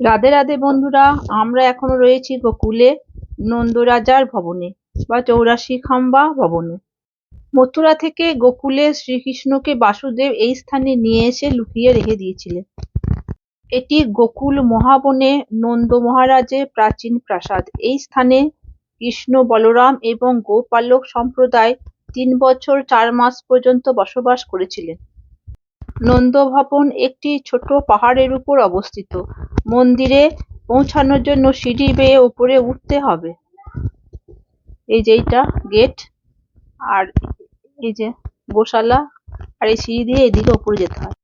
রাধে রাধে বন্ধুরা, আমরা এখনও রয়েছি গোকুলে নন্দরাজার ভবনে বা চৌরাশি খাম্বা ভবনে। মথুরা থেকে গোকুলে শ্রীকৃষ্ণকে বাসুদেব এই স্থানে নিয়ে এসে লুকিয়ে রেখে দিয়েছিলেন। এটি গোকুল মহাবনে নন্দ মহারাজের প্রাচীন প্রাসাদ। এই স্থানে কৃষ্ণ বলরাম এবং গোপালক সম্প্রদায় তিন বছর চার মাস পর্যন্ত বসবাস করেছিলেন। নন্দভবন একটি ছোট পাহাড়ের উপর অবস্থিত। মন্দিরে পৌঁছানোর জন্য সিঁড়ি বেয়ে উপরে উঠতে হবে। এই যে এইটা গেট, আর এই যে গোশালা, আর এই সিঁড়ি দিয়ে এদিকে উপরে যেতে হয়।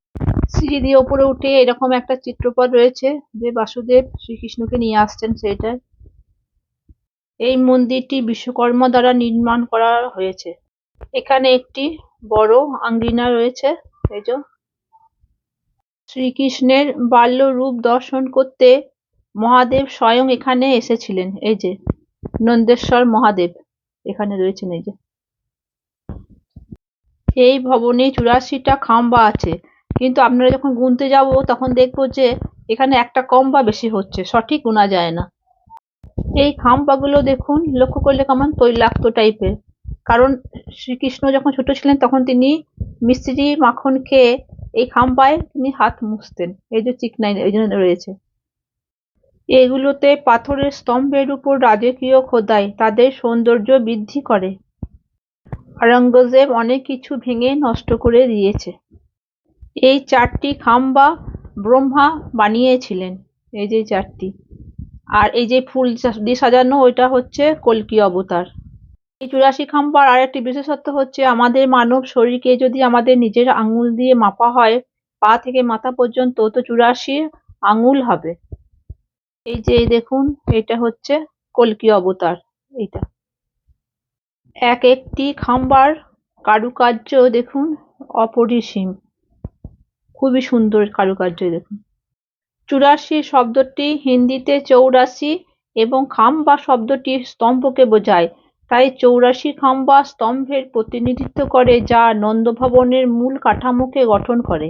সিঁড়ি দিয়ে উপরে উঠে এরকম একটা চিত্রপট রয়েছে যে বাসুদেব শ্রীকৃষ্ণকে নিয়ে আসছেন সেটাই এই মন্দিরটি বিশ্বকর্মা দ্বারা নির্মাণ করা হয়েছে। এখানে একটি বড় আঙ্গিনা রয়েছে, এই যে। শ্রীকৃষ্ণের বাল্য রূপ দর্শন করতে মহাদেব স্বয়ং এখানে এসেছিলেন। এই যে, নন্দেশ্বর মহাদেব এখানে রয়েছেন, এই যে। এই ভবনে চুরাশিটা খাম্বা আছে। কিন্তু আপনারা যখন গুনতে যাব, তখন দেখব যে এখানে একটা কম বা বেশি হচ্ছে, সঠিক গোনা যায় না। এই খাম্বাগুলো দেখুন, লক্ষ্য করলে কেমন তৈলাক্ত টাইপের। কারণ শ্রীকৃষ্ণ যখন ছোট ছিলেন, তখন তিনি মিস্ত্রি মাখন খেয়ে এই খাম্বায় তিনি হাত মুছতেন। এই যে চিকনাই, এই জন্য রয়েছে। এগুলোতে পাথরের স্তম্ভের উপর রাজকীয় খোদাই, তাদের সৌন্দর্য বৃদ্ধি করে। আওরঙ্গজেব অনেক কিছু ভেঙে নষ্ট করে দিয়েছে। এই চারটি খাম্বা ব্রহ্মা বানিয়েছিলেন, এই যে চারটি। আর এই যে ফুল দিয়ে সাজানো, ওইটা হচ্ছে কলকি অবতার। এই চুরাশি খাম্বার আর একটি বিশেষত্ব হচ্ছে আমাদের মানব শরীরকে যদি আমাদের নিজের আঙুল দিয়ে মাপা হয়, পা থেকে মাথা পর্যন্ত, তো চুরাশি আঙুল হবে। এই যে দেখুন, এটা হচ্ছে কলকি অবতার, এইটা। এক একটি খাম্বার কারুকার্য, দেখুন, অপরিসীম। খুবই সুন্দর কারুকার্য দেখুন। চুরাশি শব্দটি হিন্দিতে চৌরাশি এবং খাম্বা শব্দটি স্তম্ভকে বোঝায়। তাই চৌরাশি খাম্বা স্তম্ভের প্রতিনিধিত্ব করে যা নন্দভবনের মূল কাঠামোকে গঠন করে।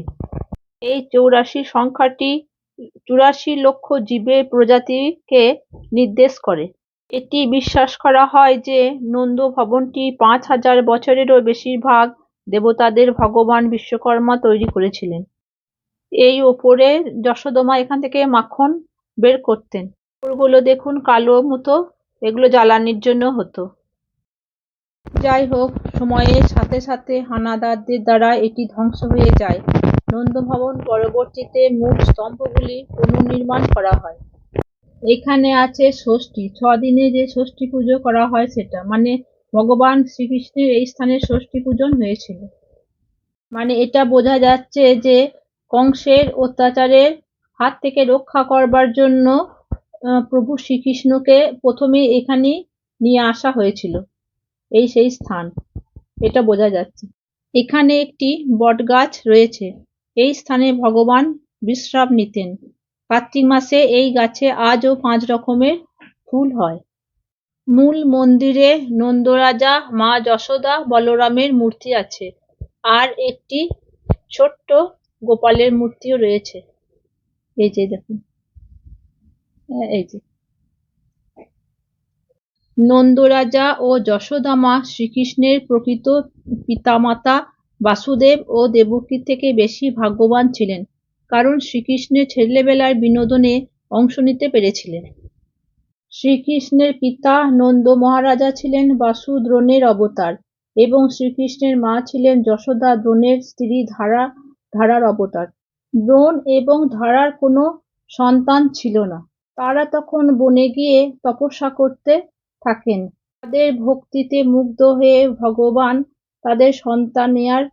এই চৌরাশি সংখ্যাটি চুরাশি লক্ষ জীবের প্রজাতিকে নির্দেশ করে। এটি বিশ্বাস করা হয় যে নন্দ ভবনটি পাঁচ হাজার বছরেরও বেশিরভাগ দেবতাদের ভগবান বিশ্বকর্মা তৈরি করেছিলেন। এই ওপরে যশোদমা এখান থেকে মাখন বের করতেন। ওপরগুলো দেখুন কালো মতো, এগুলো জ্বালানির জন্য হতো। যাই হোক সময়ের সাথে সাথে হানাদারদের দ্বারা এটি ধ্বংস হয়ে যায়। নন্দভবন পরবর্তীতে মূল স্তম্ভগুলি পুনর্নির্মাণ করা হয়। এখানে আছে ষষ্ঠী। ছ দিনে যে ষষ্ঠী পুজো করা হয় সেটা মানে ভগবান শ্রীকৃষ্ণের এই স্থানে ষষ্ঠী পূজন হয়েছিল। মানে এটা বোঝা যাচ্ছে যে কংসের অত্যাচারের হাত থেকে রক্ষা করবার জন্য প্রভু শ্রীকৃষ্ণকে প্রথমে এখানে নিয়ে আসা হয়েছিল। এই সেই স্থান। এটা বোঝা যাচ্ছে। এখানে একটি বটগাছ রয়েছে। এই স্থানে ভগবান বিশ্রাম নিতেন। কার্তিক মাসে এই গাছে আজও পাঁচ রকমের ফুল হয়। মূল মন্দিরে নন্দরাজা, মা যশোদা, বলরামের মূর্তি আছে আর একটি ছোট্ট গোপালের মূর্তিও রয়েছে। এই যে দেখুন। এই যে। নন্দরাজা ও যশোদামা শ্রীকৃষ্ণের প্রকৃত পিতামাতা বাসুদেব ও দেবকীর থেকে বেশি ভাগ্যবান ছিলেন, কারণ শ্রীকৃষ্ণের ছেলেবেলার বিনোদনে অংশ নিতে পেরেছিলেন। শ্রীকৃষ্ণের পিতা নন্দ মহারাজা ছিলেন বাসু দ্রোণের অবতার এবং শ্রীকৃষ্ণের মা ছিলেন যশোদা দ্রোণের স্ত্রী ধারা, ধারার অবতার। দ্রোণ এবং ধারার কোনো সন্তান ছিল না। তারা তখন বনে গিয়ে তপস্যা করতে থাকেন। তাদের ভক্তিতে মুগ্ধ হয়ে ভগবান তাদের সন্তান নেয়ার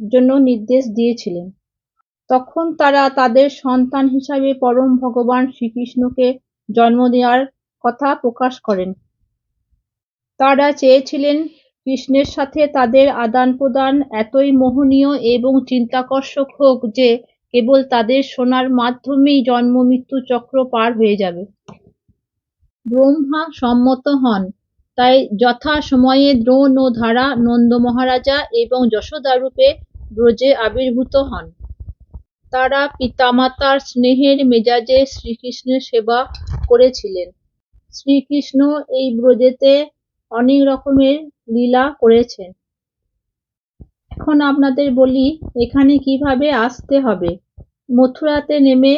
জন্য নির্দেশ দিয়েছিলেন। তখন তারা তাদের সন্তান হিসাবে পরম ভগবান শ্রীকৃষ্ণকে জন্ম দেওয়ার কথা প্রকাশ করেন। তারা চেয়েছিলেন কৃষ্ণের সাথে তাদের আদান প্রদান এতই মোহনীয় এবং চিন্তাকর্ষক হোক যে কেবল তাদের শোনার মাধ্যমেই জন্ম মৃত্যু চক্র পার হয়ে যাবে। ব্রহ্মা সম্মত হন। তাই যথা সময়ে দ্রোণ ও ধারা নন্দ মহারাজা এবং যশোদা রূপে ব্রজে আবির্ভূত হন। তারা পিতামাতার স্নেহের মেজাজে শ্রীকৃষ্ণের সেবা করেছিলেন। শ্রীকৃষ্ণ এই ব্রজেতে অনেক রকমের লীলা করেছেন। এখন আপনাদের বলি, এখানে কীভাবে আসতে হবে? মথুরাতে নেমে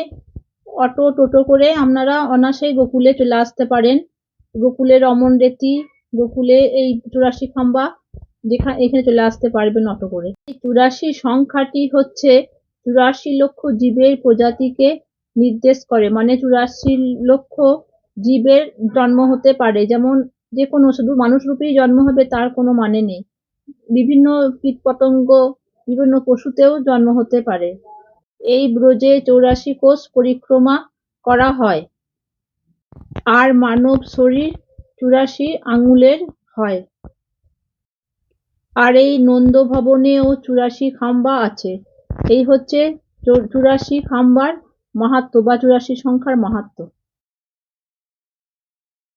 অটো, টোটো করে আপনারা অনাসেই গোকুলে চলে আসতে পারেন। গোকুলে রমন রেতি, গোকুলে এই চুরাশি খাম্বা যেখানে এখানে চলে আসতে পারবেন অটো করে। চুরাশি সংখ্যাটি হচ্ছে চুরাশি লক্ষ জীবের প্রজাতিকে নির্দেশ করে। মানে চুরাশি লক্ষ জীবের জন্ম হতে পারে। যেমন যে কোনো শুধু মানুষ রূপেই জন্ম হবে, তার কোনো মানে নেই। বিভিন্ন কীটপতঙ্গ, বিভিন্ন পশুতেও জন্ম হতে পারে। এই ব্রজে চৌরাশি কোষ পরিক্রমা করা হয়। আর মানব শরীর চুরাশি আঙুলের হয়। আর এই নন্দ ভবনেও চুরাশি খাম্বা আছে। এই হচ্ছে চুরাশি খাম্বার মাহাত্ম বা চুরাশি সংখ্যার মাহাত্ম্য